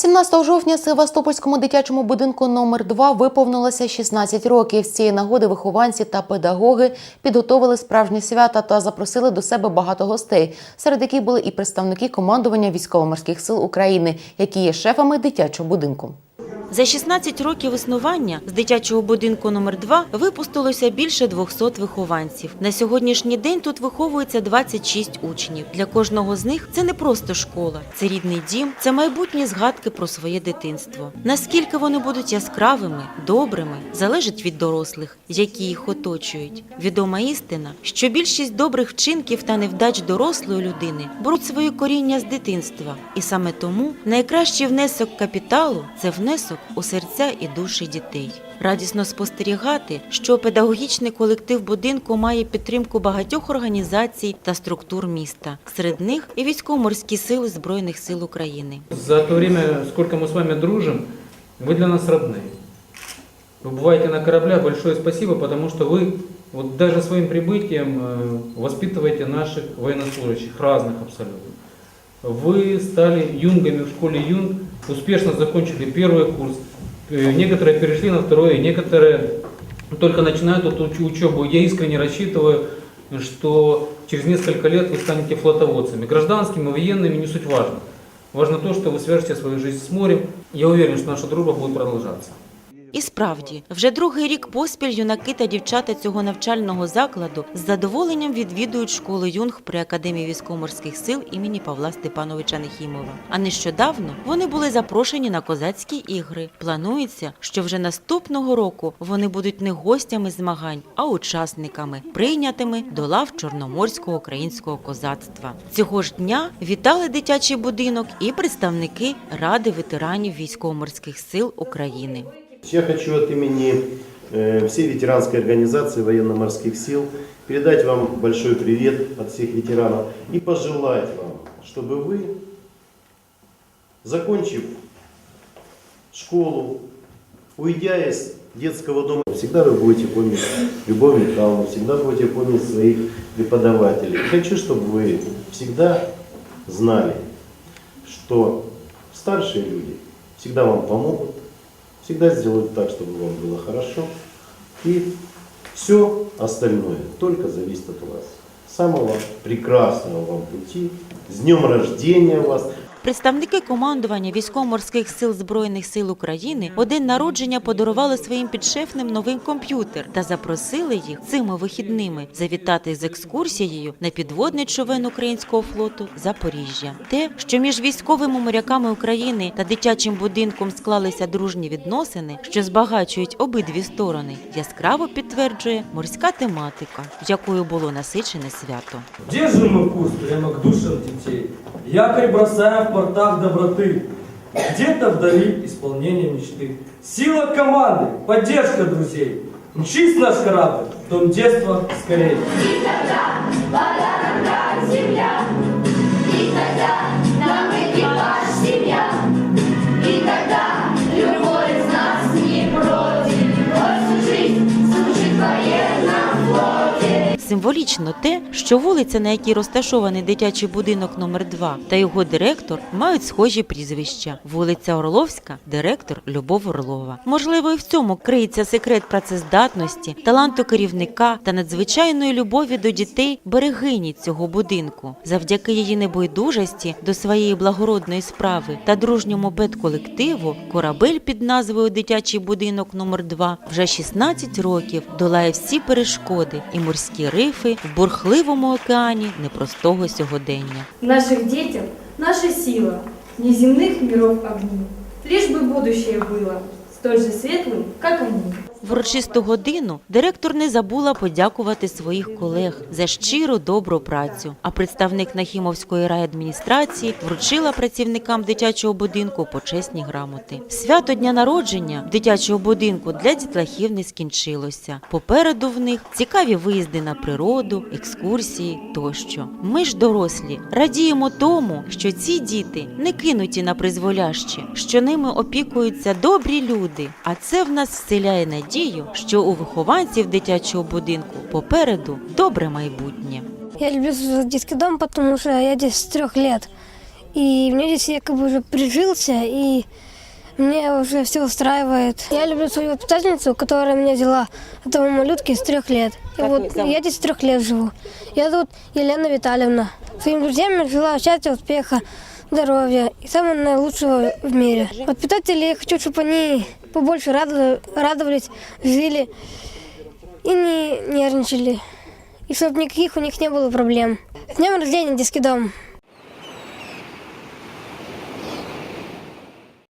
17 жовтня Севастопольському дитячому будинку номер 2 виповнилося 16 років. З цієї нагоди вихованці та педагоги підготовили справжні свята та запросили до себе багато гостей, серед яких були і представники командування військово-морських сил України, які є шефами дитячого будинку. За 16 років існування з дитячого будинку номер 2 випустилося більше 200 вихованців. На сьогоднішній день тут виховується 26 учнів. Для кожного з них це не просто школа, це рідний дім, це майбутні згадки про своє дитинство. Наскільки вони будуть яскравими, добрими, залежить від дорослих, які їх оточують. Відома істина, що більшість добрих вчинків та невдач дорослої людини беруть своє коріння з дитинства, і саме тому найкращий внесок капіталу це внесок у серця і душі дітей. Радісно спостерігати, що педагогічний колектив будинку має підтримку багатьох організацій та структур міста. Серед них і військово-морські сили Збройних сил України. За то время, сколько мы с вами дружим, вы для нас родные. Вы бываете на кораблях, большое спасибо, потому что вы вот даже своим прибытием э, воспитываете наших военнослужащих, разных абсолютно. Вы стали юнгами в школе юнг, успешно закончили первый курс, Э, некоторые перешли на второй, некоторые только начинают эту уч- учебу. Я искренне рассчитываю, что через несколько лет вы станете флотоводцами, гражданскими, военными, не суть важно. Важно то, что вы свяжете свою жизнь с морем. Я уверен, что наша дружба будет продолжаться. І справді, вже другий рік поспіль юнаки та дівчата цього навчального закладу з задоволенням відвідують школу юнг при академії військово-морських сил імені Павла Степановича Нехімова. А нещодавно вони були запрошені на козацькі ігри. Планується, що вже наступного року вони будуть не гостями змагань, а учасниками, прийнятими до лав чорноморського українського козацтва. Цього ж дня вітали дитячий будинок і представники Ради ветеранів військово-морських сил України. Я хочу от имени э, всей ветеранской организации военно-морских сил передать вам большой привет от всех ветеранов и пожелать вам, чтобы вы, закончив школу, уйдя из детского дома, всегда вы будете помнить Любовь Михайловну, всегда будете помнить своих преподавателей. Хочу, чтобы вы всегда знали, что старшие люди всегда вам помогут, всегда сделают так, чтобы вам было хорошо. И все остальное только зависит от вас. Самого прекрасного вам пути. С днем рождения вас! Представники командування військово-морських сил Збройних сил України день народження подарували своїм підшефним новий комп'ютер та запросили їх цими вихідними завітати з екскурсією на підводний човен українського флоту Запоріжжя. Те, що між військовими моряками України та дитячим будинком склалися дружні відносини, що збагачують обидві сторони, яскраво підтверджує морська тематика, якою було насичене свято. Держим мы курс прямо к душам детей. Якорь бросаем портах доброты. Где-то вдали исполнение мечты. Сила команды, поддержка друзей. Мчись наш корабль, дом детства скорее. Символічно те, що вулиця, на якій розташований дитячий будинок номер 2 та його директор мають схожі прізвища. Вулиця Орловська, директор Любов Орлова. Можливо, і в цьому криється секрет працездатності, таланту керівника та надзвичайної любові до дітей берегині цього будинку. Завдяки її небайдужості до своєї благородної справи та дружньому бедколективу корабель під назвою Дитячий будинок номер 2 вже 16 років долає всі перешкоди і морські рифи в бурхливому океані непростого сьогодення. Наших детям наша сила, неземных миров огни. Лишь бы будущее было столь же светлым, как они. В урочисту годину директор не забула подякувати своїх колег за щиру добру працю. А представник Нахімовської райадміністрації вручила працівникам дитячого будинку почесні грамоти. Свято дня народження дитячого будинку для дітлахів не скінчилося. Попереду в них цікаві виїзди на природу, екскурсії тощо. Ми ж дорослі радіємо тому, що ці діти не кинуті на призволяще, що ними опікуються добрі люди. А це в нас вселяє надію, що у вихованців дитячого будинку попереду добре майбутнє. Я люблю детский дом, потому что я здесь с трех лет. И мне здесь я как бы уже прижился, и мне уже все устраивает. Я люблю свою воспитательницу, которая меня взяла этого малютки с трех лет. И вот я здесь с трех лет живу. Я зовут Елена Витальевна. Своим друзьям я желаю счастья, успеха, здоровья и самого наилучшего в мире. Воспитатели, я хочу, чтобы они побольше радовали- радовались, жили и не нервничали. И чтобы никаких у них не было проблем. С днем рождения, детский дом!